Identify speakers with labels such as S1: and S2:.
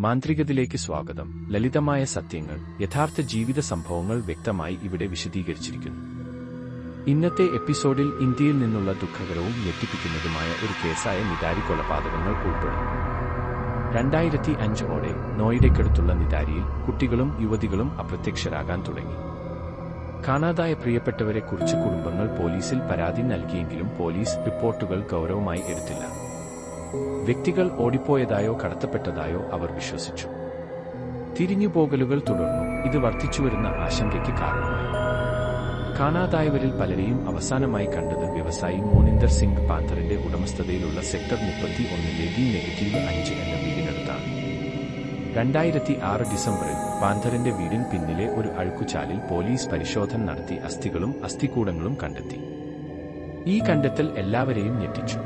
S1: മാന്ത്രികത്തിലേക്ക് സ്വാഗതം. ലളിതമായ സത്യങ്ങൾ യഥാർത്ഥ ജീവിത സംഭവങ്ങൾ വ്യക്തമായി ഇവിടെ വിശദീകരിച്ചിരിക്കുന്നു. ഇന്നത്തെ എപ്പിസോഡിൽ ഇന്ത്യയിൽ നിന്നുള്ള ദുഃഖകരവും ഞെട്ടിപ്പിക്കുന്നതുമായ ഒരു കേസായ നിതാരി കൊലപാതകങ്ങൾ ഉൾപ്പെടും. രണ്ടായിരത്തി അഞ്ചോടെ നോയിഡയ്ക്കടുത്തുള്ള നിതാരിയിൽ കുട്ടികളും യുവതികളും അപ്രത്യക്ഷരാകാൻ തുടങ്ങി. കാണാതായ പ്രിയപ്പെട്ടവരെക്കുറിച്ച് കുടുംബങ്ങൾ പോലീസിൽ പരാതി നൽകിയെങ്കിലും പോലീസ് റിപ്പോർട്ടുകൾ ഗൗരവമായി എടുത്തില്ല. വ്യക്തികൾ ഓടിപ്പോയതായോ കടത്തപ്പെട്ടതായോ അവർ വിശ്വസിച്ചു. തിരിഞ്ഞുപോകലുകൾ തുടർന്നു. ഇത് വർദ്ധിച്ചുവരുന്ന ആശങ്കയ്ക്ക് കാരണമായി. കാണാതായവരിൽ പലരെയും അവസാനമായി കണ്ടത് വ്യവസായി മോനിന്ദർ സിംഗ് പാന്തറിന്റെ ഉടമസ്ഥതയിലുള്ള സെക്ടർ മുപ്പത്തി ഒന്നിലെ ഡി നെഗറ്റീവ് അഞ്ച് എന്ന വീടിനടുത്താണ്. രണ്ടായിരത്തി ആറ് ഡിസംബറിൽ പാന്തറിന്റെ വീടിന് പിന്നിലെ ഒരു അഴുക്കുചാലിൽ പോലീസ് പരിശോധന നടത്തി അസ്ഥികളും അസ്ഥികൂടങ്ങളും കണ്ടെത്തി. ഈ കണ്ടെത്തൽ എല്ലാവരെയും ഞെട്ടിച്ചു.